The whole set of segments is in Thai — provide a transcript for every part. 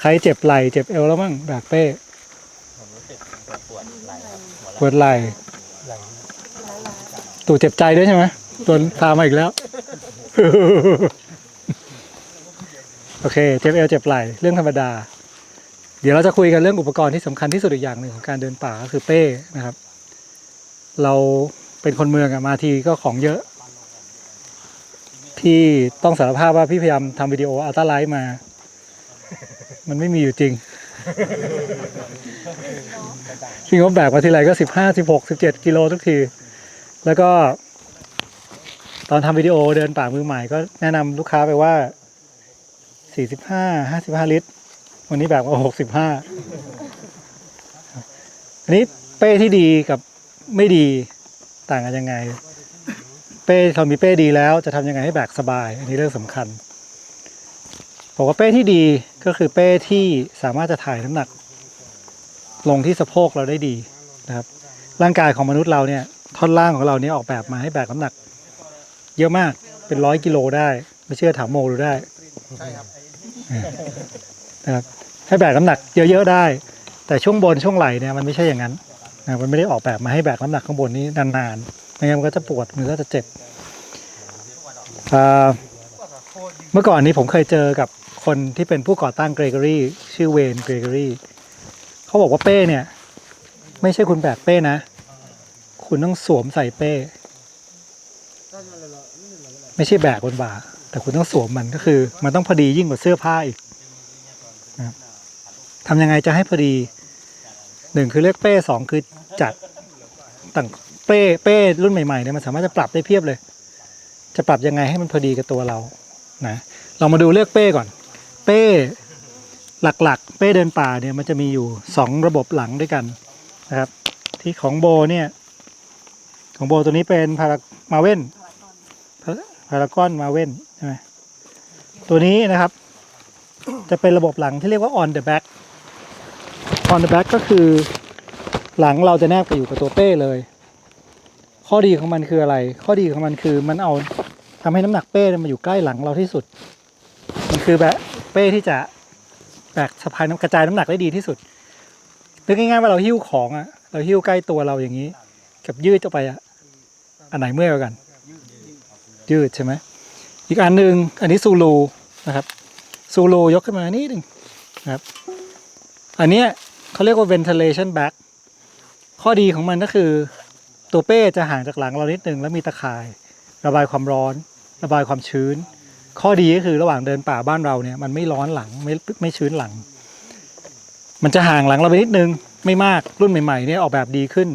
ใครเจ็บไหล่เจ็บเอวแล้วมั่งแบกเป้ผมรู้สึกปวดไหล่ครับหัวปวดไหล่ตู่เจ็บใจด้วยใช่ไหมตัวตามมาอีกแล้ว โอเค เจ็บเอวเจ็บไหล่เรื่องธรรมดา เดี๋ยวเราจะคุยกันเรื่องอุปกรณ์ที่สำคัญที่สุดอีกอย่างหนึ่งของการเดินป่าก็คือเป้นะครับ เราเป็นคนเมืองอะมาทีก็ของเยอะ พี่ต้องสารภาพว่าพี่พยายามทำวิดีโออัลตร้าไลท์มา มันไม่มีอยู่จริงพี่งบแบกมาทีไรก็สิบห้าสิบหกสิบเจ็ดกิโลทุกที แล้วก็ ตอนทำวิดีโอเดินป่ามือใหม่ก็แนะนำลูกค้าไปว่าสี่สิบห้าห้าสิบห้าลิตร วันนี้แบกมาหกสิบห้าอันนี้เป้ที่ดีกับไม่ดีต่างกันยังไง เป้เรามีเป้ดีแล้วจะทำยังไงให้แบกสบาย อันนี้เรื่องสำคัญ บอกว่าเป้ที่ดีก็คือเป้ที่สามารถจะถ่ายน้ำหนัก ลงที่สะโพกเราได้ดีนะครับ ร่างกายของมนุษย์เราเนี่ยท่อนล่างของเราเนี่ยออกแบบมาให้แบกน้ำหนัก เยอะมากเป็นร้อยกิโลได้ไม่เชื่อถามโมดูได้ใช่ครับนะครับให้แบกน้ำหนักเยอะๆได้ แต่ช่วงบนช่วงไหล่เนี่ยมันไม่ใช่อย่างนั้นนะมันไม่ได้ออกแบบมาให้แบกน้ำหนักข้างบนนี้นานๆไม่งั้นมันก็จะปวดมือก็จะเจ็บอ่าเมื่อก่อนนี้ผมเคยเจอกับ คนที่เป็นผู้ก่อตั้งเกรเกอรี่ชื่อเวนเกรเกอรี่เขาบอกว่าเป้เนี่ย ไม่ใช่คุณแบกเป้นะ คุณต้องสวมใส่เป้ ไม่ใช่แบกบนบ่า แต่คุณต้องสวมมันก็คือ มันต้องพอดียิ่งกว่าเสื้อผ้าอีกนะทำยังไงจะให้พอดีหนึ่งคือเลือกเป้สองคือจัดต่างเป้เป้รุ่นใหม่ๆเนี่ยมันสามารถจะปรับได้เพียบเลย จะปรับยังไงให้มันพอดีกับตัวเรานะเรามาดูเลือกเป้ก่อน เป้หลักๆ เป้เดินป่าเนี่ยมันจะมีอยู่สองระบบหลังด้วยกันนะครับ ที่ของโบเนี่ย ของโบตัวนี้เป็นพารามาเว่นพารากอนมาเว่นใช่ไหมตัวนี้นะครับ จะเป็นระบบหลังที่เรียกว่า on the back on the back ก็คือหลังเราจะแนบไปอยู่กับตัวเป้เลย ข้อดีของมันคืออะไร ข้อดีของมันคือมันเอาทำให้น้ำหนักเป่ยมาอยู่ใกล้หลังเราที่สุด มันคือแบบ เป้ที่จะแบกสะพายน้ำกระจายน้ำหนักได้ดีที่สุดนึกง่ายๆว่าเราหิ้วของอะเราหิ้วใกล้ตัวเราอย่างนี้ กับยืดออกไปอะอันไหนเมื่อยกว่ากัน ยืดใช่ไหมอีกอันหนึ่งอันนี้ซูลูนะครับซูลูยกขึ้นมานิดหนึ่งนะครับ อันเนี้ยเขาเรียกว่า ventilation bag ข้อดีของมันก็คือ ตัวเป้จะห่างจากหลังเรานิดหนึ่งแล้วมีตะข่าย ระบายความร้อน ระบายความชื้น ข้อดีก็คือระหว่างเดินป่าบ้านเราเนี่ยมันไม่ร้อนหลังไม่ไม่ชื้นหลัง มันจะห่างหลังเราไปนิดนึงไม่มากรุ่นใหม่ๆเนี่ยออกแบบดีขึ้น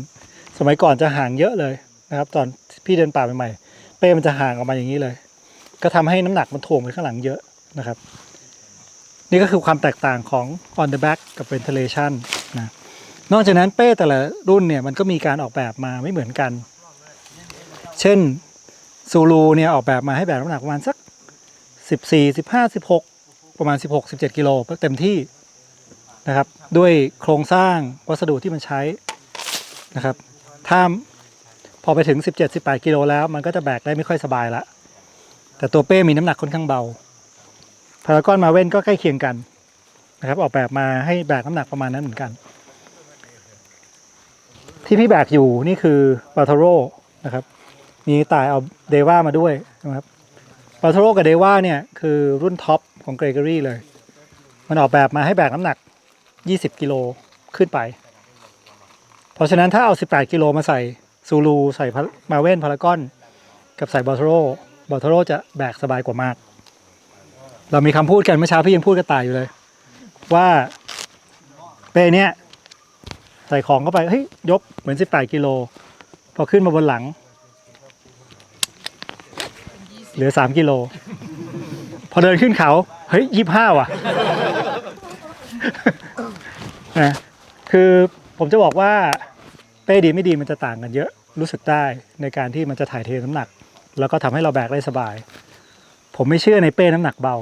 สมัยก่อนจะห่างเยอะเลยนะครับ ตอนพี่เดินป่าใหม่ๆเป้มันจะห่างออกมาอย่างนี้เลย ก็ทำให้น้ำหนักมันถ่วงไปข้างหลังเยอะนะครับ นี่ก็คือความแตกต่างของ on the back กับ ventilation นะนอกจากนั้นเป้แต่ละรุ่นเนี่ยมันก็มีการออกแบบมาไม่เหมือนกัน เช่นซูรูเนี่ยออกแบบมาให้แบกน้ำหนักประมาณสัก 14 15 16ประมาณ16 17กิโลเต็มที่นะครับ ด้วยโครงสร้างวัสดุที่มันใช้นะครับ ถ้าพอไปถึง 17 18กิโลแล้ว มันก็จะแบกได้ไม่ค่อยสบายละ แต่ตัวเป้มีน้ำหนักค่อนข้างเบาพารากอนมาเว่นก็ใกล้เคียงกันนะครับ ออกแบบมาให้แบกน้ำหนักประมาณนั้นเหมือนกัน ที่พี่แบกอยู่นี่คือบาทโรนะครับ มีตายเอาเดว่ามาด้วยนะครับ บาทโรกับเดว่าเนี่ยคือรุ่นท็อปของเกรเกอรี่เลย มันออกแบบมาให้แบกน้ำหนัก 20 กิโลขึ้นไป เพราะฉะนั้นถ้าเอา 18 กิโลมาใส่ซูลูใส่มาเว่นพารากอน กับใส่บอทโรบอทโรจะแบกสบายกว่ามาก เรามีคำพูดกันเมื่อเช้าพี่ยังพูดกับตายอยู่เลย ว่าเป้เนี้ยใส่ของเข้าไปเฮ้ยยกเหมือน 18 กิโลพอขึ้นมาบนหลัง เหลือ3กิโล พอเดินขึ้นเขา เฮ้ยยี่ห้าว่ะนะคือผมจะบอกว่าเป้ดีไม่ดีมันจะต่างกันเยอะรู้สึกได้ในการที่มันจะถ่ายเทน้ำหนัก แล้วก็ทำให้เราแบกได้สบาย ผมไม่เชื่อในเป้น้ำหนักเบา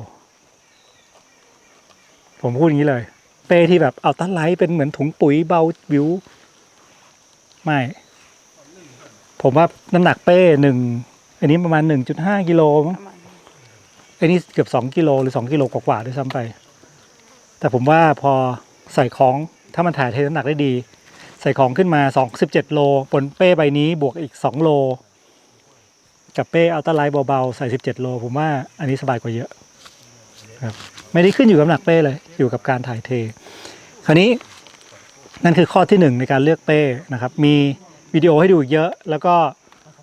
ผมพูดอย่างนี้เลย เป้ที่แบบเอาตั้นไลท์เป็นเหมือนถุงปุ๋ยเบาวิว ไม่ ผมว่าน้ำหนักเป้หนึ่ง อันนี้ประมาณหนึ่งจุดห้ากิโลมั้งอันนี้เกือบสองกิโลหรือสองกิโลกว่าๆด้วยซ้ำไป แต่ผมว่าพอใส่ของถ้ามันถ่ายเทน้ำหนักได้ดี ใส่ของขึ้นมา2 17โลบนเป้ใบนี้บวกอีก2โล กับเป้อัลตร้าไลท์เบาๆใส่17โล ผมว่าอันนี้สบายกว่าเยอะครับไม่ได้ขึ้นอยู่กับน้ำหนักเป้เลย อยู่กับการถ่ายเท คราวนี้ นั่นคือข้อที่หนึ่งในการเลือกเป้นะครับ มีวิดีโอให้ดูอีกเยอะ แล้วก็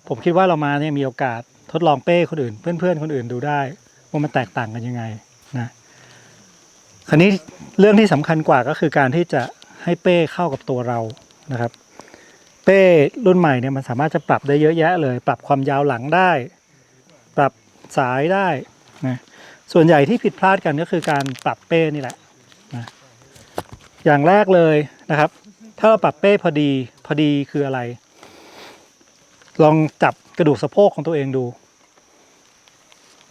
ผมคิดว่าเรามาเนี่ยมีโอกาสทดลองเป้คนอื่น เพื่อนๆคนอื่นดูได้ว่ามันแตกต่างกันยังไงนะคราวนี้เรื่องที่สำคัญกว่าก็คือการที่จะให้เป้เข้ากับตัวเรานะครับ เป้รุ่นใหม่เนี่ยมันสามารถจะปรับได้เยอะแยะเลย ปรับความยาวหลังได้ ปรับสายได้นะส่วนใหญ่ที่ผิดพลาดกันก็คือการปรับเป้นี่แหละนะอย่างแรกเลยนะครับ ถ้าเราปรับเป้พอดีพอดีคืออะไร ลองจับกระดูกสะโพกของตัวเองดู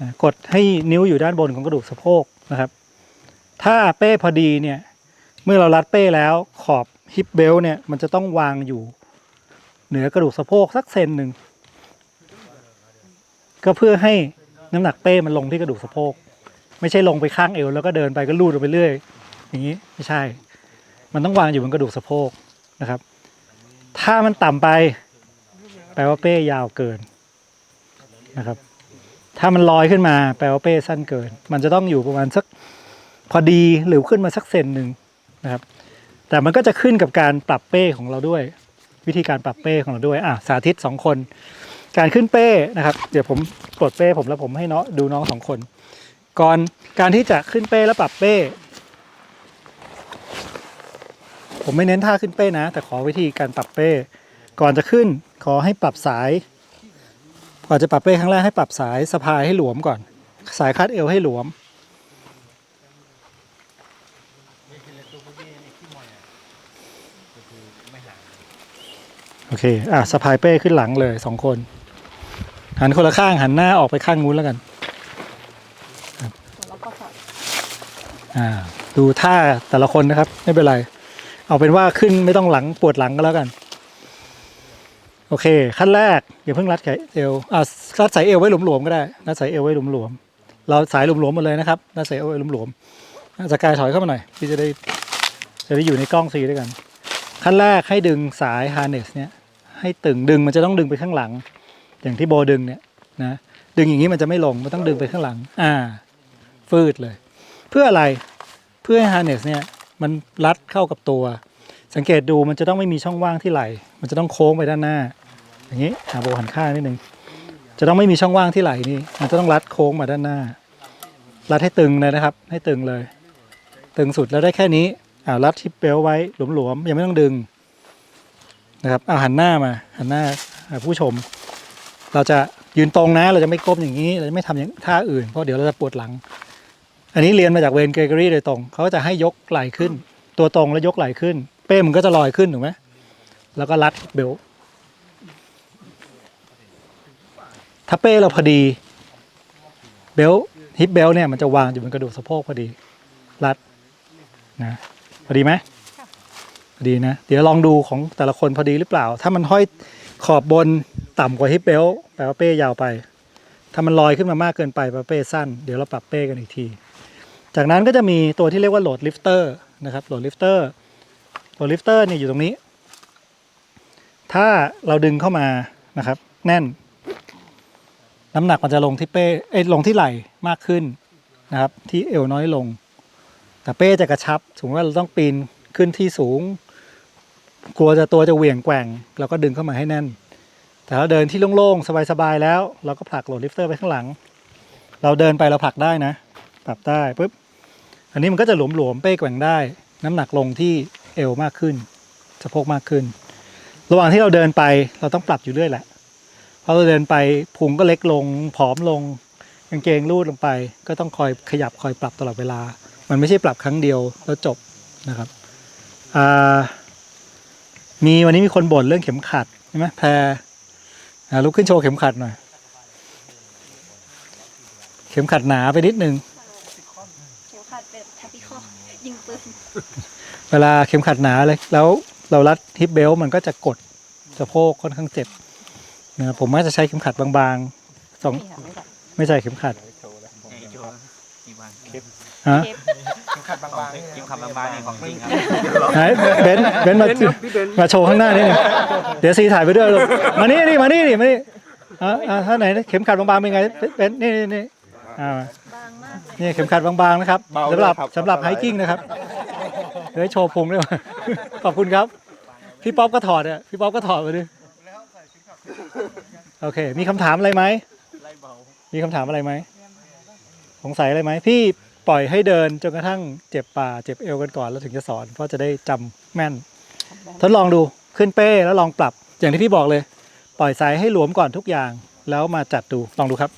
นะกดให้นิ้วอยู่ด้านบนของกระดูกสะโพกนะครับ ถ้าเป้พอดีเนี่ยเมื่อเรารัดเป้แล้วขอบฮิปเบลเนี่ยมันจะต้องวางอยู่ เหนือกระดูกสะโพกสักเซนหนึ่งก็เพื่อให้น้ำหนักเป้มันลงที่กระดูกสะโพก ไม่ใช่ลงไปข้างเอวแล้วก็เดินไปก็ลูดลงไปเรื่อย อย่างนี้ไม่ใช่ มันต้องวางอยู่บนกระดูกสะโพกนะครับ ถ้ามันต่ำไป แปลว่าเป้ยาวเกินนะครับ ถ้ามันลอยขึ้นมา แปลว่าเป้สั้นเกิน มันจะต้องอยู่ประมาณสักพอดีหรือขึ้นมาสักเซนหนึ่งนะครับ แต่มันก็จะขึ้นกับการปรับเป้ของเราด้วย วิธีการปรับเป้ของเราด้วยอะสาธิตสองคน การขึ้นเป้นะครับ เดี๋ยวผมปลดเป้ผมแล้วผมให้น้องดูน้องสองคน ก่อนการที่จะขึ้นเป้แล้วปรับเป้ ผมไม่เน้นท่าขึ้นเป้นะ แต่ขอวิธีการปรับเป้ ก่อนจะขึ้น ขอให้ปรับสายก่อนจะปรับเป้ครั้งแรกให้ปรับสายสะพายให้หลวมก่อน สายคาดเอวให้หลวม โอเค อะสะพายเป้ขึ้นหลังเลยสองคน หันคนละข้างหันหน้าออกไปข้างนู้นแล้วกันอ่าดูท่าแต่ละคนนะครับ ไม่เป็นไร เอาเป็นว่าขึ้นไม่ต้องหลังปวดหลังก็แล้วกัน โอเค ขั้นแรกอย่าเพิ่งรัดไขเอวอ่ารัดสายเอวไว้หลวมๆก็ได้รัดสายเอวไว้หลวมๆเราสายหลวมๆหมดเลยนะครับรัดสายเอวไว้หลวมๆอะสกายถอยเข้ามาหน่อยพี่จะได้จะได้อยู่ในกล้องซีด้วยกัน ขั้นแรกให้ดึงสายฮาร์เนสเนี่ยให้ตึงดึงมันจะต้องดึงไปข้างหลัง อย่างที่โบดึงเนี่ยนะดึงอย่างนี้มันจะไม่ลงมันต้องดึงไปข้างหลัง อ่า ฟืดเลย เพื่ออะไรเพื่อให้ฮาร์เนสเนี่ยมันรัดเข้ากับตัว สังเกตดูมันจะต้องไม่มีช่องว่างที่ไหล มันจะต้องโค้งไปด้านหน้า อย่างนี้หาโบหันข้างนิดนึง จะต้องไม่มีช่องว่างที่ไหลนี่ มันจะต้องรัดโค้งมาด้านหน้า รัดให้ตึงเลยนะครับ ให้ตึงเลย ตึงสุดแล้วได้แค่นี้อ่ารัดทิปเบลไว้หลวมๆยังไม่ต้องดึงนะครับเอาหันหน้ามา หันหน้าหาผู้ชม เราจะยืนตรงนะ เราจะไม่ก้มอย่างนี้ เราจะไม่ทำอย่างท่าอื่น เพราะเดี๋ยวเราจะปวดหลัง อันนี้เรียนมาจากเวนเกรกอรี่โดยตรง เขาจะให้ยกไหล่ขึ้น ตัวตรงแล้วยกไหล่ขึ้น เป้มันก็จะลอยขึ้นถูกไหมแล้วก็รัดเบลต์ถ้าเป้เราพอดี เบลต์ฮิปเบลต์เนี่ยมันจะวางอยู่บนกระดูกสะโพกพอดี รัดนะพอดีไหมพอดีนะ เดี๋ยวลองดูของแต่ละคนพอดีหรือเปล่า ถ้ามันห้อยขอบบนต่ำกว่าฮิปเบลต์แปลว่าเป้ยาวไป ถ้ามันลอยขึ้นมามากเกินไปแปลว่าเป้สั้น เดี๋ยวเราปรับเป้กันอีกที จากนั้นก็จะมีตัวที่เรียกว่าโหลดลิฟเตอร์นะครับโหลดลิฟเตอร์ ลดลิฟเตอร์เนี่ยอยู่ตรงนี้ ถ้าเราดึงเข้ามานะครับ แน่น น้ำหนักมันจะลงที่เป้เอ้ลงที่ไหล่มากขึ้นนะครับ ที่เอวน้อยลง แต่เป้จะกระชับสมมติว่าเราต้องปีนขึ้นที่สูง กลัวจะตัวจะเหวี่ยงแกว่งเราก็ดึงเข้ามาให้แน่น แต่ถ้าเดินที่โล่งๆสบายๆแล้ว เราก็ผลักโหลดลิฟเตอร์ไปข้างหลัง เราเดินไปเราผลักได้นะ ปรับได้ปุ๊บอันนี้มันก็จะหลวมๆเป้แกว่งได้ น้ำหนักลงที่ เอวมากขึ้นสะโพกมากขึ้น ระหว่างที่เราเดินไปเราต้องปรับอยู่เรื่อยแหละพอเราเดินไปพุงก็เล็กลงผอมลงกางเกงรูดลงไป ก็ต้องคอยขยับคอยปรับตลอดเวลา มันไม่ใช่ปรับครั้งเดียวแล้วจบนะครับมีวันนี้มีคนบ่นเรื่องเข็มขัดใช่ไหมแพรลุกขึ้นโชว์เข็มขัดหน่อย เข็มขัดหนาไปนิดนึง เข็มขัดเป็นทับพิคอยิงปืน เวลาเข็มขัดหนาเลยแล้วเรารัดฮิปเบลต์มันก็จะกดสะโพกค่อนข้างเจ็บนะครับผมก็จะใช้เข็มขัดบางๆสองนี่ค่ะไม่ใส่ไม่ใส่เข็มขัดโชว์แล้วผมยังกี่วันคลิปฮะเทปขัดบางๆนี่เข็มขัดบางๆนี่ของจริงครับไหนเบนซ์เบนซ์มามาโชว์ข้างหน้านี่หน่อยเดี๋ยวซีถ่ายไปด้วยลูกมานี่นี่มานี่นี่มานี่อ่าอ่าท่านไหนเข็มขัดบางๆเป็นไงเบนซ์นี่นี่นี่อ่าบางมากเลยนี่เข็มขัดบางๆนะครับสำหรับสำหรับไฮกิ้งนะครับ เดี๋ยโชว์พุงด้วยขอบคุณครับ พี่ป๊อปก็ถอดอะพี่ป๊อปก็ถอดมาดิโอเค มีคำถามอะไรไหมมีคำถามอะไรไหมสงสัยอะไรไหมพี่ปล่อยให้เดินจนกระทั่งเจ็บป่าเจ็บเอวกันก่อนแล้วถึงจะสอน เพราะจะได้จำแม่น ทดลองดูขึ้นเป้แล้วลองปรับอย่างที่พี่บอกเลย ปล่อยสายให้หลวมก่อนทุกอย่าง แล้วมาจัดดูลองดูครับ